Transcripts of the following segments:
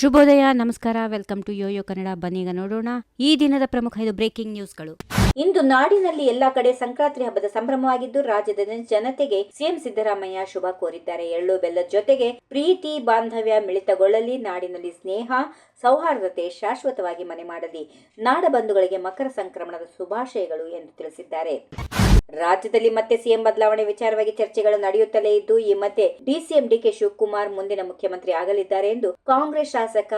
ಶುಭೋದಯ, ನಮಸ್ಕಾರ, welcome to Yoyo Kannada. ಬನ್ನೀಗ ನೋಡೋಣ ಈ ದಿನದ ಪ್ರಮುಖ ಐದು ಬ್ರೇಕಿಂಗ್ ನ್ಯೂಸ್ಗಳು. ಇಂದು ನಾಡಿನಲ್ಲಿ ಎಲ್ಲಾ ಕಡೆ ಸಂಕ್ರಾಂತಿ ಹಬ್ಬದ ಸಂಭ್ರಮವಾಗಿದ್ದು, ರಾಜ್ಯದ ಜನತೆಗೆ ಸಿಎಂ ಸಿದ್ದರಾಮಯ್ಯ ಶುಭ ಕೋರಿದ್ದಾರೆ. ಎಳ್ಳು ಬೆಲ್ಲದ ಜೊತೆಗೆ ಪ್ರೀತಿ, ಬಾಂಧವ್ಯ ಮಿಳಿತಗೊಳ್ಳಲಿ, ನಾಡಿನಲ್ಲಿ ಸ್ನೇಹ, ಸೌಹಾರ್ದತೆ ಶಾಶ್ವತವಾಗಿ ಮನೆ ಮಾಡಲಿ, ನಾಡ ಬಂಧುಗಳಿಗೆ ಮಕರ ಸಂಕ್ರಮಣದ ಶುಭಾಶಯಗಳು ಎಂದು ತಿಳಿಸಿದ್ದಾರೆ. ರಾಜ್ಯದಲ್ಲಿ ಮತ್ತೆ ಸಿಎಂ ಬದಲಾವಣೆ ವಿಚಾರವಾಗಿ ಚರ್ಚೆಗಳು ನಡೆಯುತ್ತಲೇ ಇದ್ದು, ಈ ಮಧ್ಯೆ ಡಿಸಿಎಂ ಡಿಕೆ ಶಿವಕುಮಾರ್ ಮುಂದಿನ ಮುಖ್ಯಮಂತ್ರಿ ಆಗಲಿದ್ದಾರೆ ಎಂದು ಕಾಂಗ್ರೆಸ್ ಶಾಸಕ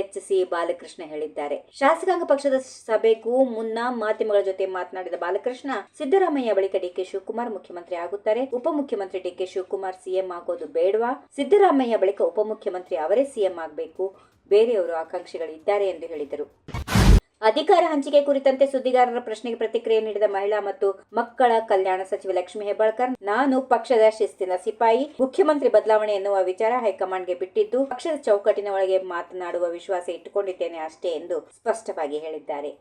ಎಚ್ ಸಿ ಬಾಲಕೃಷ್ಣ ಹೇಳಿದ್ದಾರೆ. ಶಾಸಕಾಂಗ ಪಕ್ಷದ ಸಭೆಗೂ ಮುನ್ನ ಮಾಧ್ಯಮಗಳ ಜೊತೆ ಮಾತನಾಡಿದ ಬಾಲಕೃಷ್ಣ, ಸಿದ್ದರಾಮಯ್ಯ ಬಳಿಕ ಡಿಕೆ ಶಿವಕುಮಾರ್ ಮುಖ್ಯಮಂತ್ರಿ ಆಗುತ್ತಾರೆ. ಉಪಮುಖ್ಯಮಂತ್ರಿ ಡಿಕೆ ಶಿವಕುಮಾರ್ ಸಿಎಂ ಆಗೋದು ಬೇಡವಾ? ಸಿದ್ದರಾಮಯ್ಯ ಬಳಿಕ ಉಪಮುಖ್ಯಮಂತ್ರಿ ಅವರೇ ಸಿಎಂ ಆಗಬೇಕು. ಬೇರೆಯವರು ಆಕಾಂಕ್ಷಿಗಳಿದ್ದಾರೆ ಎಂದು ಹೇಳಿದರು. ಅಧಿಕಾರ ಹಂಚಿಕೆ ಕುರಿತಂತೆ ಸುದ್ದಿಗಾರರ ಪ್ರಶ್ನೆಗೆ ಪ್ರತಿಕ್ರಿಯೆ ನೀಡಿದ ಮಹಿಳಾ ಮತ್ತು ಮಕ್ಕಳ ಕಲ್ಯಾಣ ಸಚಿವೆ ಲಕ್ಷ್ಮಿ ಹೆಬ್ಬಾಳ್ಕರ್, ನಾನು ಪಕ್ಷದ ಶಿಸ್ತಿನ ಸಿಪಾಯಿ, ಮುಖ್ಯಮಂತ್ರಿ ಬದಲಾವಣೆ ಎನ್ನುವ ವಿಚಾರ ಹೈಕಮಾಂಡ್ಗೆ ಬಿಟ್ಟಿದ್ದು, ಪಕ್ಷದ ಚೌಕಟ್ಟಿನ ಒಳಗೆ ಮಾತನಾಡುವ ವಿಶ್ವಾಸ ಇಟ್ಟುಕೊಂಡಿದ್ದೇನೆ ಅಷ್ಟೇ ಎಂದು ಸ್ಪಷ್ಟವಾಗಿ ಹೇಳಿದ್ದಾರೆ.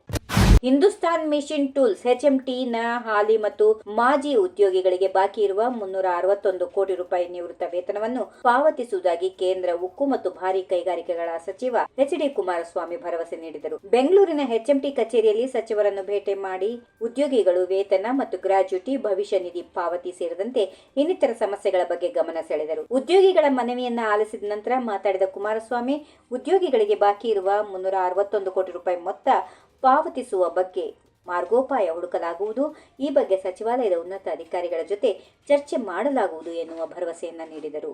ಹಿಂದೂಸ್ತಾನ್ ಮಿಷಿನ್ ಟೂಲ್ಸ್ ಎಚ್ಎಂಟಿ ನ, ಹಾಲಿ ಮತ್ತು ಮಾಜಿ ಉದ್ಯೋಗಿಗಳಿಗೆ ಬಾಕಿ ಇರುವ ಮುನ್ನೂರ ಅರವತ್ತೊಂದು ಕೋಟಿ ರೂಪಾಯಿ ನಿವೃತ್ತ ವೇತನವನ್ನು ಪಾವತಿಸುವುದಾಗಿ ಕೇಂದ್ರ ಉಕ್ಕು ಮತ್ತು ಭಾರಿ ಕೈಗಾರಿಕೆಗಳ ಸಚಿವ ಎಚ್ ಡಿ ಕುಮಾರಸ್ವಾಮಿ ಭರವಸೆ ನೀಡಿದರು. ಬೆಂಗಳೂರಿನ ಎಚ್ಎಂಟಿ ಕಚೇರಿಯಲ್ಲಿ ಸಚಿವರನ್ನು ಭೇಟಿ ಮಾಡಿ ಉದ್ಯೋಗಿಗಳು ವೇತನ ಮತ್ತು ಗ್ರಾಜ್ಯುಟಿ, ಭವಿಷ್ಯ ನಿಧಿ ಪಾವತಿ ಸೇರಿದಂತೆ ಇನ್ನಿತರ ಸಮಸ್ಯೆಗಳ ಬಗ್ಗೆ ಗಮನ ಸೆಳೆದರು. ಉದ್ಯೋಗಿಗಳ ಮನವಿಯನ್ನ ಆಲಿಸಿದ ನಂತರ ಮಾತಾಡಿದ ಕುಮಾರಸ್ವಾಮಿ, ಉದ್ಯೋಗಿಗಳಿಗೆ ಬಾಕಿ ಇರುವ ಮುನ್ನೂರ ಅರವತ್ತೊಂದು ಕೋಟಿ ರೂಪಾಯಿ ಮೊತ್ತ ಪಾವತಿಸುವ ಬಗ್ಗೆ ಮಾರ್ಗೋಪಾಯ ಹುಡುಕಲಾಗುವುದು. ಈ ಬಗ್ಗೆ ಸಚಿವಾಲಯದ ಉನ್ನತ ಅಧಿಕಾರಿಗಳ ಜೊತೆ ಚರ್ಚೆ ಮಾಡಲಾಗುವುದು ಎನ್ನುವ ಭರವಸೆಯನ್ನ ನೀಡಿದರು.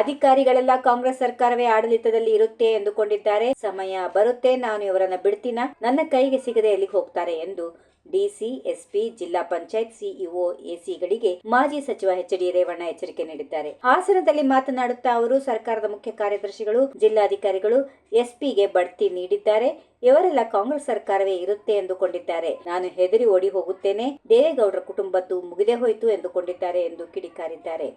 ಅಧಿಕಾರಿಗಳೆಲ್ಲ ಕಾಂಗ್ರೆಸ್ ಸರ್ಕಾರವೇ ಆಡಳಿತದಲ್ಲಿ ಇರುತ್ತೆ ಎಂದುಕೊಂಡಿದ್ದಾರೆ. ಸಮಯ ಬರುತ್ತೆ, ನಾನು ಇವರನ್ನ ಬಿಡ್ತೀನ? ನನ್ನ ಕೈಗೆ ಸಿಗದೆ ಎಲ್ಲಿಗೆ ಹೋಗ್ತಾರೆ ಎಂದು ಡಿಸಿ, ಎಸ್ಪಿ, ಜಿಲ್ಲಾ ಪಂಚಾಯತ್ ಸಿಇಒ ಎಸಿಗಳಿಗೆ ಮಾಜಿ ಸಚಿವ ಎಚ್ ಡಿ ರೇವಣ್ಣ ಎಚ್ಚರಿಕೆ ನೀಡಿದ್ದಾರೆ. ಹಾಸನದಲ್ಲಿ ಮಾತನಾಡುತ್ತಾ ಅವರು, ಸರ್ಕಾರದ ಮುಖ್ಯ ಕಾರ್ಯದರ್ಶಿಗಳು, ಜಿಲ್ಲಾಧಿಕಾರಿಗಳು ಎಸ್ಪಿಗೆ ಬಡ್ತಿ ನೀಡಿದ್ದಾರೆ. ಇವರೆಲ್ಲ ಕಾಂಗ್ರೆಸ್ ಸರ್ಕಾರವೇ ಇರುತ್ತೆ ಎಂದುಕೊಂಡಿದ್ದಾರೆ. ನಾನು ಹೆದರಿ ಓಡಿ ಹೋಗುತ್ತೇನೆ. ದೇವೇಗೌಡರ ಕುಟುಂಬದ್ದು ಮುಗಿದೇ ಹೋಯಿತು ಎಂದುಕೊಂಡಿದ್ದಾರೆ ಎಂದು ಕಿಡಿಕಾರಿದ್ದಾರೆ.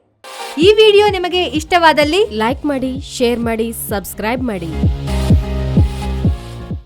ಈ ವಿಡಿಯೋ ನಿಮಗೆ ಇಷ್ಟವಾದಲ್ಲಿ ಲೈಕ್ ಮಾಡಿ, ಶೇರ್ ಮಾಡಿ, ಸಬ್ಸ್ಕ್ರೈಬ್ ಮಾಡಿ.